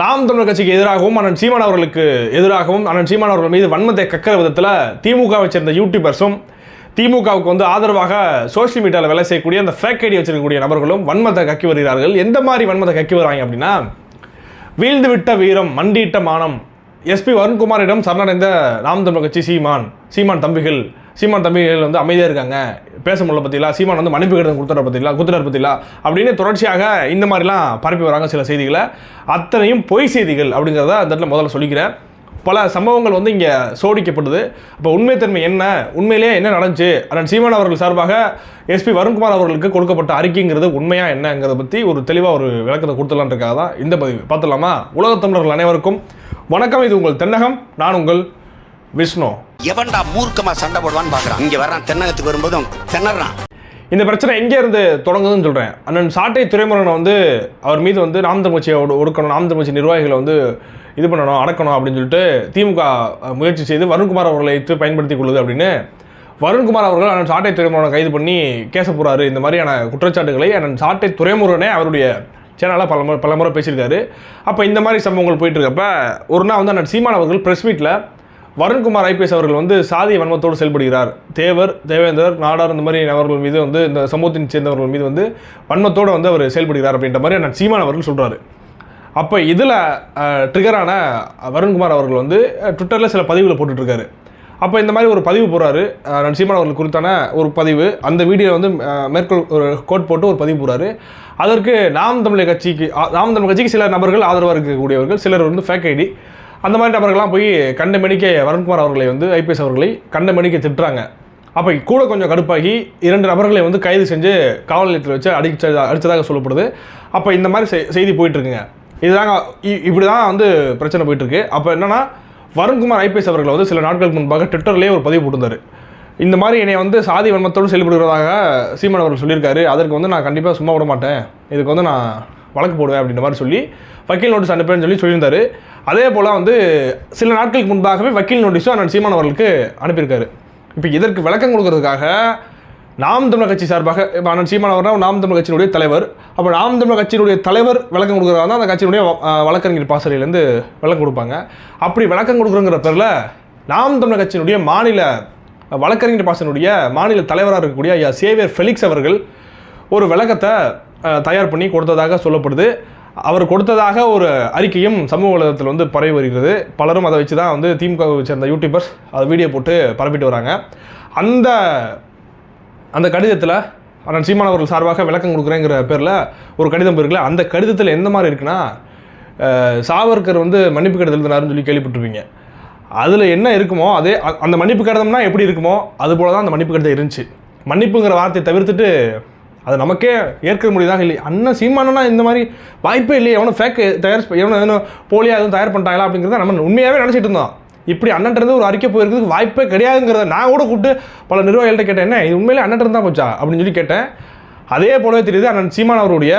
நாம் தமிழர் கட்சிக்கு எதிராகவும் அண்ணன் சீமான் அவர்களுக்கு எதிராகவும் அண்ணன் சீமான் அவர்கள் மீது வன்மத்தை கக்கிற விதத்தில் திமுகவை சேர்ந்த யூடியூபர்ஸும் திமுகவுக்கு வந்து ஆதரவாக சோஷியல் மீடியாவில் வேலை செய்யக்கூடிய அந்த ஃபேக் ஐடி வச்சிருக்கக்கூடிய நபர்களும் வன்மத்தை கக்கி வருகிறார்கள். எந்த மாதிரி வன்மத்தை கக்கி வராங்க அப்படின்னா வீழ்ந்து விட்ட வீரம் மண்டியிட்ட மானம். எஸ்பி வருண்குமாரிடம் சரணடைந்த நாம் தமிழர் கட்சி சீமான் சீமான் தம்பிகள் சீமான் தம்பிகள் வந்து அமைதியாக இருக்காங்க. பேச முடியல பற்றிலாம் சீமான் வந்து மன்னிப்பு கடிதம் கொடுத்துற பற்றிலாம் குத்துறாரு பற்றிலாம் அப்படின்னு தொடர்ச்சியாக இந்த மாதிரிலாம் பரப்பி வராங்க சில செய்திகளை. அத்தனையும் பொய் செய்திகள் அப்படிங்கிறத அந்த இடத்துல முதல்ல சொல்லிக்கிறேன். பல சம்பவங்கள் வந்து இங்கே சோடிக்கப்படுது அப்போ உண்மைத்தன்மை என்ன? உண்மையிலேயே என்ன நடந்துச்சு? அண்ணன் சீமான் அவர்கள் சார்பாக எஸ்பி வருண்குமார் அவர்களுக்கு கொடுக்கப்பட்ட அறிக்கைங்கிறது உண்மையா என்னங்கிறத பற்றி ஒரு தெளிவாக ஒரு விளக்கத்தை கொடுத்துலான்றக்காக தான் இந்த பதிவு. பார்த்துலாமா உலகத் தமிழர்கள் அனைவருக்கும் வணக்கம். இது உங்கள் தென்னகம். நான் உங்கள் விஷ்ணு. எவன்டா மூர்க்கமா சண்டை போடுவான்னு பாக்குறான். இங்க வர்றான் தென்னகத்துக்கு வரும்போதும் திணறான். இந்த பிரச்சனை எங்கே இருந்து தொடங்குதுன்னு சொல்கிறேன் அண்ணன் சாட்டை துறைமுருகனை வந்து அவர் மீது வந்து நாம் தமிழ்ச்சியை ஒடுக்கணும் நாம் தமிழ்ச்சி நிர்வாகிகளை வந்து இது பண்ணணும் அடக்கணும் அப்படின்னு சொல்லிட்டு திமுக முயற்சி செய்து வருண்குமார் அவர்களை வைத்து பயன்படுத்தி கொள்ளுது அப்படின்னு வருண்குமார் அவர்கள் அண்ணன் சாட்டை துறைமுருகனை கைது பண்ணி கேச போகிறாரு இந்த மாதிரியான குற்றச்சாட்டுகளை அண்ணன் சாட்டை துறைமுருகனே அவருடைய சேனலாக பல முறை பல முறை பேசியிருக்காரு. அப்போ இந்த மாதிரி சம்பவங்கள் போயிட்டுருக்கப்ப ஒரு நாள் வந்து அண்ணன் சீமான் அவர்கள் ப்ரெஸ் மீட்டில் வருண்குமார் ஐபிஎஸ் அவர்கள் வந்து சாதி வன்மத்தோடு செயல்படுகிறார். தேவர் தேவேந்தர் நாடார் இந்த மாதிரி நபர்கள் மீது வந்து இந்த சமூகத்தின் சேர்ந்தவர்கள் மீது வந்து வன்மத்தோடு வந்து அவர் செயல்படுகிறார் அப்படின்ற மாதிரி நான் சீமான் அவர்கள் சொல்கிறாரு அப்போ இதில் ட்ரிகரான வருண்குமார் அவர்கள் வந்து ட்விட்டரில் சில பதிவுகளை போட்டுட்ருக்காரு. அப்போ இந்த மாதிரி ஒரு பதிவு போகிறாரு நான் சீமான் அவர்கள் குறித்தான ஒரு பதிவு. அந்த வீடியோ வந்து மேற்கொள் ஒரு கோட் போட்டு ஒரு பதிவு போகிறாரு அதற்கு நாம் தமிழர் கட்சிக்கு நாம் தமிழர் கட்சிக்கு சில நபர்கள் ஆதரவாக இருக்கக்கூடியவர்கள் சிலர் வந்து ஃபேக் ஐடி அந்த மாதிரி நபர்கள்லாம் போய் கண்டமணிக்க வருண்குமார் அவர்களை வந்து ஐபிஎஸ் அவர்களை கண்டமணிக்க திட்டுறாங்க. அப்போ கூட கொஞ்சம் கடுப்பாகி இரண்டு நபர்களை வந்து கைது செஞ்சு காவல் நிலையத்தில் வச்சு அடிச்ச அடித்ததாக சொல்லப்படுது. அப்போ இந்த மாதிரி செய்- செய்தி போயிட்டுருக்குங்க. இதுதாங்க இ- இப்படி தான் வந்து பிரச்சனை போயிட்டுருக்கு. அப்போ என்னன்னா வருண்குமார் ஐபிஎஸ் அவர்கள் வந்து சில நாட்களுக்கு முன்பாக ட்விட்டர்லேயே ஒரு பதிவு போட்டிருந்தாரு. இந்த மாதிரி என்னை வந்து சாதி வன்மத்தோடு செயல்படுகிறதாக சீமான் அவர்கள் சொல்லியிருக்காரு. அதற்கு வந்து நான் கண்டிப்பாக சும்மா விட மாட்டேன். இதுக்கு வந்து நான் வழக்கு போடுவேன் அப்படின்ற மாதிரி சொல்லி வக்கீல் நோட்டீஸ் அனுப்புறேன்னு சொல்லி சொல்லியிருந்தாரு. அதே போல் வந்து சில நாட்களுக்கு முன்பாகவே வக்கீல் நோட்டீஸும் அண்ணன் சீமான் அவர்களுக்கு அனுப்பியிருக்காரு. இப்போ இதற்கு விளக்கம் கொடுக்கறதுக்காக நாம் தமிழர் கட்சி சார்பாக இப்போ அண்ணன் சீமான் அவர்கள் நாம் தமிழர் கட்சியினுடைய தலைவர். அப்போ நாம் தமிழர் கட்சியினுடைய தலைவர் விளக்கம் கொடுக்குறதா தான் அந்த கட்சியினுடைய வழக்கறிஞர் பாசறையிலேருந்து விளக்கம் கொடுப்பாங்க. அப்படி விளக்கம் கொடுக்குறங்கிற பேரில் நாம் தமிழர் கட்சியினுடைய மாநில வழக்கறிஞர் பாசனுடைய மாநில தலைவராக இருக்கக்கூடிய ஐயா சேவியர் ஃபெலிக்ஸ் அவர்கள் ஒரு விளக்கத்தை தயார் பண்ணி கொடுத்ததாக சொல்லப்படுது. அவர் கொடுத்ததாக ஒரு அறிக்கையும் சமூக வலைதளத்தில் வந்து பரவி வருகிறது. பலரும் அதை வச்சு தான் வந்து திமுகவை சேர்ந்த யூடியூபர்ஸ் அதை வீடியோ போட்டு பரப்பிட்டு வராங்க. அந்த அந்த கடிதத்தில் அண்ணன் சீமான் அவர்கள் சார்பாக விளக்கம் கொடுக்குறேங்கிற பேரில் ஒரு கடிதம் இருக்குல்ல அந்த கடிதத்தில் எந்த மாதிரி இருக்குன்னா சாவர்கர் வந்து மன்னிப்பு கடிதம் எழுதினாருன்னு சொல்லி கேள்விப்பட்டிருப்பீங்க. அதில் என்ன இருக்குமோ அதே அ- அந்த மன்னிப்பு கடிதம்னா எப்படி இருக்குமோ அது போல தான் அந்த மன்னிப்பு கடிதம் இருந்துச்சு. மன்னிப்புங்கிற வார்த்தையை தவிர்த்துட்டு அது நமக்கே ஏற்க முடியுதாக இல்லை. அண்ணன் சீமானனா இந்த மாதிரி வாய்ப்பே இல்லையே. எவனும் ஃபேக் தயார் எவனும் எவனும் போலியாக எதுவும் தயார் பண்ணிட்டாங்களா அப்படிங்கிறத நம்ம உண்மையாகவே நினச்சிட்டு இருந்தோம். இப்படி அண்ணன்ட்டு ஒரு அறிக்கை போயிருக்கிறதுக்கு வாய்ப்பே கிடையாதுங்கிறத நான் கூட கூப்பிட்டு பல நிர்வாகிகள்கிட்ட கேட்டேன். என்ன இது உண்மையிலே அண்ணன் தான் போச்சா? அப்படின்னு சொல்லி கேட்டேன். அதே போலவே தெரியுது அண்ணன் சீமான் அவருடைய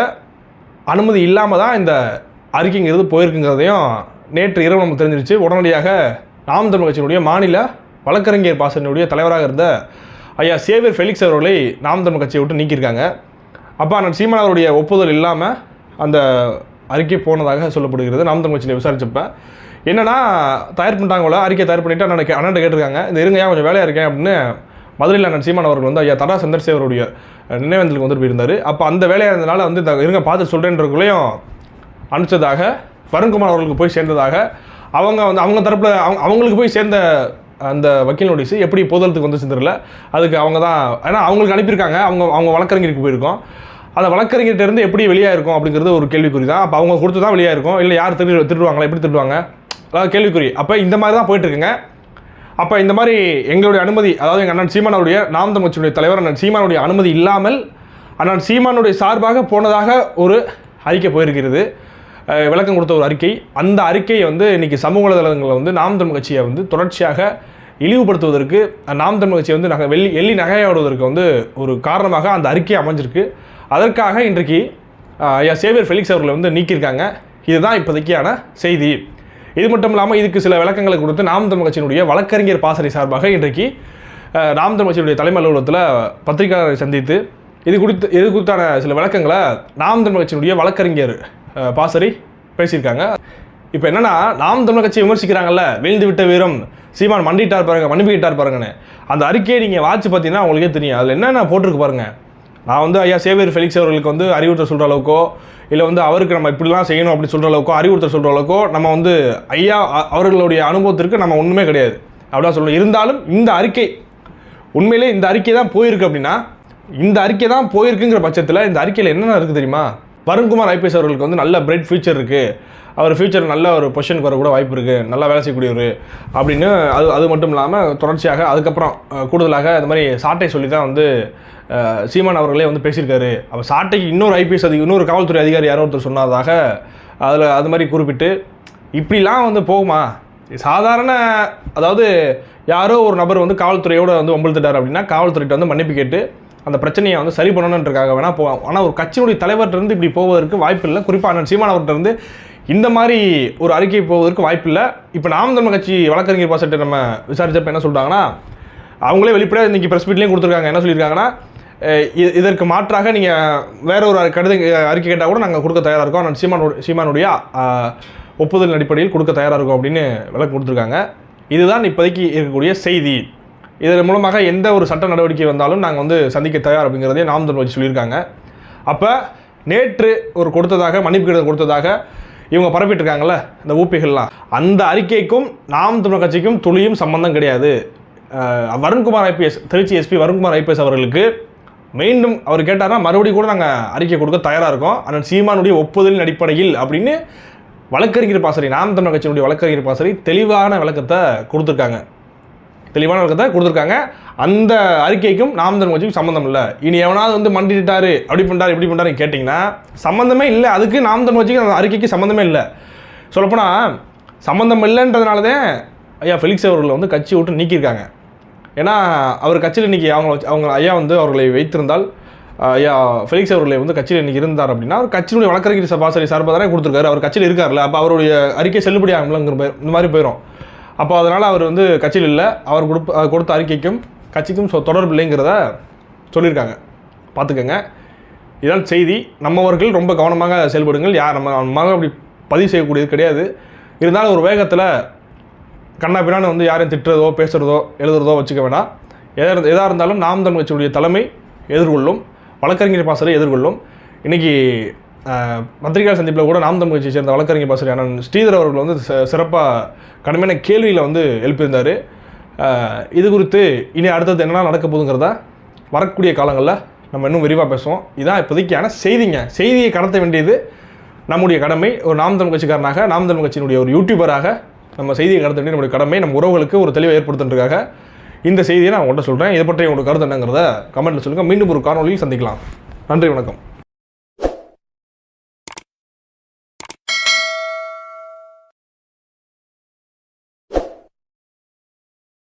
அனுமதி இல்லாமல் தான் இந்த அறிக்கைங்கிறது போயிருக்குங்கிறதையும் நேற்று இரவு நமக்கு தெரிஞ்சிருச்சு. உடனடியாக நாம் தமிழ் கட்சியினுடைய மாநில வழக்கறிஞர் பாசனுடைய தலைவராக இருந்த ஐயா சேவியர் ஃபெலிக்ஸ் அவர்களை நாம் தமிழ் கட்சியை விட்டு நீக்கியிருக்காங்க. அப்போ அண்ணன் சீமான் அவருடைய ஒப்புதல் இல்லாமல் அந்த அறிக்கை போனதாக சொல்லப்படுகிறது. நாம் தமிழ் கட்சியில் விசாரிச்சப்ப என்னன்னா தயார் பண்ணிட்டாங்களோ அறிக்கை தயார் பண்ணிவிட்டு அண்ணன் அண்ணன் கேட்டிருக்காங்க. இந்த இருங்கயா கொஞ்சம் வேலையாக இருக்கேன் அப்படின்னு மதுரையில் அண்ணன் சீமான் அவர்கள் வந்து ஐயா தடா சந்திரசேகருடைய நினைவேந்தலுக்கு வந்துட்டு போயிருந்தார். அப்போ அந்த வேலையாக இருந்தனால வந்து இந்த இருங்க பார்த்து சொல்கிறேன்றக்குள்ளேயும் அனுப்பிச்சதாக வருண்குமார் அவர்களுக்கு போய் சேர்ந்ததாக அவங்க வந்து அவங்க தரப்பில் அவங்க அவங்களுக்கு போய் சேர்ந்த அந்த வக்கீல் நோட்டீஸ் எப்படி போதலத்துக்கு வந்து தெரியல. அதுக்கு அவங்க தான் ஏன்னா அவங்களுக்கு அனுப்பியிருக்காங்க. அவங்க அவங்க வழக்கறிஞருக்கு போயிருக்கோம். அந்த வழக்கறிஞர்கிட்ட இருந்து எப்படி வெளியாக இருக்கும் அப்படிங்கிறது ஒரு கேள்விக்குறி தான். அப்போ அவங்க கொடுத்து தான் வெளியாக இருக்கும் இல்லை யார் திரு திருடுவாங்களா எப்படி திருடுவாங்க? அதாவது கேள்விக்குறி. அப்போ இந்த மாதிரி தான் போயிட்டுருக்குங்க. அப்போ இந்த மாதிரி எங்களுடைய அனுமதி அதாவது எங்கள் அண்ணன் சீமானுடைய நாம் தமிழ்ச்சியுடைய தலைவர் அண்ணன் சீமானுடைய அனுமதி இல்லாமல் அண்ணன் சீமானுடைய சார்பாக போனதாக ஒரு அறிக்கை போயிருக்கிறது. விளக்கம் கொடுத்த ஒரு அறிக்கை. அந்த அறிக்கையை வந்து இன்றைக்கி சமூக வலைதளங்களில் வந்து நாம் தமிழ் கட்சியை வந்து தொடர்ச்சியாக இழிவுபடுத்துவதற்கு நாம் தமிழ் கட்சியை வந்து நகை வெள்ளி எள்ளி நகையாடுவதற்கு வந்து ஒரு காரணமாக அந்த அறிக்கை அமைஞ்சிருக்கு. அதற்காக இன்றைக்கு ஐயா சேவியர் ஃபெலிக்ஸ் அவர்களை வந்து நீக்கியிருக்காங்க. இதுதான் இப்போதைக்கான செய்தி. இது மட்டும் இல்லாமல் இதுக்கு சில விளக்கங்களை கொடுத்து நாம் தமிழ் கட்சியினுடைய வழக்கறிஞர் பாசறை சார்பாக இன்றைக்கு நாம் தமிழ் கட்சியினுடைய தலைமை அலுவலகத்தில் பத்திரிகையாளரை சந்தித்து இது குறித்து இது குறித்தான சில விளக்கங்களை நாம் தமிழ் கட்சியினுடைய வழக்கறிஞர் பாசரி பேசியிருக்காங்க. இப்போ என்னன்னா நாம் தமிழர் கட்சி விமர்சிக்கிறாங்கல்ல வீழ்ந்து விட்ட வீரம் சீமான் மண்டிட்டார் பாருங்க மன்னிப்பிட்டார் பாருங்கன்னு. அந்த அறிக்கையை நீங்கள் வாட்சி பார்த்தீங்கன்னா உங்களுக்கே தெரியும். அதில் என்னென்ன போட்டிருக்கு பாருங்க. நான் வந்து ஐயா சேவியர் ஃபெலிக்ஸ் அவர்களுக்கு வந்து அறிவுறுத்தல் சொல்கிற அளவுக்கோ இல்லை வந்து அவருக்கு நம்ம இப்படிலாம் செய்யணும் அப்படின்னு சொல்கிற அளவுக்கோ அறிவுறுத்தல் சொல்கிற அளவுக்கோ நம்ம வந்து ஐயா அவர்களுடைய அனுபவத்திற்கு நம்ம ஒன்றுமே கிடையாது. அப்படிதான் சொல்லணும். இருந்தாலும் இந்த அறிக்கை உண்மையிலே இந்த அறிக்கை தான் போயிருக்கு அப்படின்னா இந்த அறிக்கை தான் போயிருக்குங்கிற பட்சத்தில் இந்த அறிக்கையில் என்னென்ன இருக்குது தெரியுமா? வருண்குமார் ஐபிஎஸ் அவர்களுக்கு வந்து நல்ல பிரைட் ஃபியூச்சர் இருக்குது அவர் ஃபியூச்சர் நல்ல ஒரு பொசிஷனுக்கு வர கூட வாய்ப்பு இருக்குது நல்லா வேலை செய்யக்கூடியவர் அப்படின்னு அது அது மட்டும் இல்லாமல் தொடர்ச்சியாக அதுக்கப்புறம் கூடுதலாக இந்த மாதிரி சாட்டை சொல்லி தான் வந்து சீமான் அவர்களே வந்து பேசியிருக்காரு. அப்போ சாட்டைக்கு இன்னொரு ஐபிஎஸ் அதிக இன்னொரு காவல்துறை அதிகாரி யாரோ ஒருத்தர் சொன்னதாக அதில் அது மாதிரி குறிப்பிட்டு இப்படிலாம் வந்து போகுமா? சாதாரண அதாவது யாரோ ஒரு நபர் வந்து காவல்துறையோடு வந்து ஒம்பழுத்துட்டார் அப்படின்னா காவல்துறையிட்ட வந்து மன்னிப்பு கேட்டு அந்த பிரச்சனையை வந்து சரி பண்ணணுன்றக்காக வேணால் போவோம் ஆனால் ஒரு கட்சியினுடைய தலைவர்கிட்ட இருந்து இப்படி போவதற்கு வாய்ப்பு இல்லை. குறிப்பாக அண்ணன் சீமான் அவர்கிட்ட இருந்து இந்த மாதிரி ஒரு அறிக்கை போவதற்கு வாய்ப்பு இல்லை. இப்போ நாம் தமிழ் கட்சி வழக்கறிஞர் பாசட்டை நம்ம விசாரித்தப்ப என்ன சொல்கிறாங்கன்னா அவங்களே வெளிப்படையாக இன்றைக்கி ப்ரெஸ் மீட்லேயும் கொடுத்துருக்காங்க. என்ன சொல்லியிருக்காங்கன்னா இதற்கு மாற்றாக நீங்கள் வேற ஒரு கடித அறிக்கை கேட்டால் கூட நாங்கள் கொடுக்க தயாராக இருக்கோம். ஆனால் சீமானோட சீமானுடைய ஒப்புதல் அடிப்படையில் கொடுக்க தயாராக இருக்கும் அப்படின்னு விளக்கம் கொடுத்துருக்காங்க. இதுதான் இப்போதைக்கு இருக்கக்கூடிய செய்தி. இதன் மூலமாக எந்த ஒரு சட்ட நடவடிக்கை வந்தாலும் நாங்கள் வந்து சந்திக்க தயார் அப்படிங்கிறதே நாம் தமிழ் சொல்லியிருக்காங்க. அப்போ நேற்று ஒரு கொடுத்ததாக மன்னிப்பு கடிதம் கொடுத்ததாக இவங்க பரப்பிட்டுருக்காங்கல்ல இந்த ஊப்பிகள்லாம். அந்த அறிக்கைக்கும் நாம் தமிழ் கட்சிக்கும் துளியும் சம்பந்தம் கிடையாது. Varunkumar IPS Trichy SP Varunkumar IPS அவர்களுக்கு மீண்டும் அவர் கேட்டார்னா மறுபடியும் கூட நாங்கள் அறிக்கை கொடுக்க தயாராக இருக்கோம். ஆனால் சீமானுடைய ஒப்புதலின் அடிப்படையில் அப்படின்னு வழக்கறிஞர் பாசறை நாம் தமிழ் கட்சியினுடைய வழக்கறிஞர் பாசறை தெளிவான விளக்கத்தை கொடுத்துருக்காங்க. தெளிவான விளக்கத்தை கொடுத்துருக்காங்க. அந்த அறிக்கைக்கும் நாம் தமிழ் கட்சிக்கும் சம்மந்தம் இல்லை. இனி எவனாவது வந்து மண்டிட்டாரு அப்படி பண்ணிட்டாரு இப்படி பண்ணிட்டாரு கேட்டிங்கன்னா சம்மந்தமே இல்லை. அதுக்கு நாம் தமிழ் கட்சிக்கு அந்த அறிக்கைக்கு சம்மந்தமே இல்லை. சொல்லப்போனால் சம்மந்தம் இல்லைன்றதுனால தான் ஐயா ஃபெலிக்ஸ் அவர்களை வந்து கட்சி விட்டு நீக்கியிருக்காங்க. ஏன்னா அவர் கட்சியில் இன்னைக்கு அவங்க வச்சு- அவங்க ஐயா வந்து அவர்களை வைத்திருந்தால் ஐயா ஃபெலிக்ஸ் அவர்களை வந்து கட்சியில் இன்றைக்கி இருந்தார் அப்படின்னா அவர் கட்சியினுடைய வழக்கறிஞர் சபாசரி சார்பாக தானே கொடுத்துருக்காரு. அவர் கட்சியில் இருக்கார்ல அப்போ அவருடைய அறிக்கை செல்லுபடி ஆகும்லங்கிற இந்த மாதிரி போயிடும் அப்போ அதனால் அவர் வந்து கட்சியில் இல்லை. அவர் கொடுப்ப கொடுத்த அறிக்கைக்கும் கட்சிக்கும் தொடர்பு இல்லைங்கிறத சொல்லியிருக்காங்க. பார்த்துக்கோங்க. இதான் செய்தி நம்மவர்கள் ரொம்ப கவனமாக செயல்படுங்கள். யார் நம்ம நம்ம அப்படி பதிவு செய்யக்கூடியது கிடையாது. இருந்தாலும் ஒரு வேகத்தில் கண்ணா பின்னான்னு வந்து யாரையும் திட்டுறதோ பேசுகிறதோ எழுதுறதோ வச்சுக்க வேணாம். எதா எதாக இருந்தாலும் நாம் தமிழ் கட்சியுடைய தலைமை எதிர்கொள்ளும். வழக்கறிஞர் பாசறை எதிர்கொள்ளும். இன்றைக்கி அஹ், பத்திரிகை சந்திப்பில் கூட நாம் தமிழ் கட்சியை சேர்ந்த வழக்கறிஞர் பாசறை அண்ணன் ஸ்ரீதர் அவர்கள் வந்து சிறப்பாக கடுமையான கேள்வியில் வந்து எழுப்பியிருந்தார். இது குறித்து இனி அடுத்தது என்னென்ன நடக்க போகுதுங்கிறத வரக்கூடிய காலங்களில் நம்ம இன்னும் விரிவாக பேசுவோம். இதான் இப்போதைக்கான செய்திங்க. செய்தியை கடத்த வேண்டியது நம்முடைய கடமை. ஒரு நாம் தமிழ் கட்சிக்காரனாக நாம் தமிழ் கட்சியினுடைய ஒரு யூடியூபராக நம்ம செய்தியை கடத்த வேண்டிய நம்முடைய கடமை. நம்ம உறவுகளுக்கு ஒரு தெளிவை ஏற்படுத்துறதுக்காக இந்த செய்தியை நான் உங்கள்கிட்ட சொல்கிறேன் இதை பற்றி உங்களோட கருத்து என்னங்கிறத கமெண்ட்டில் சொல்லுங்கள் மீண்டும் ஒரு காணொலியில் சந்திக்கலாம். நன்றி வணக்கம்.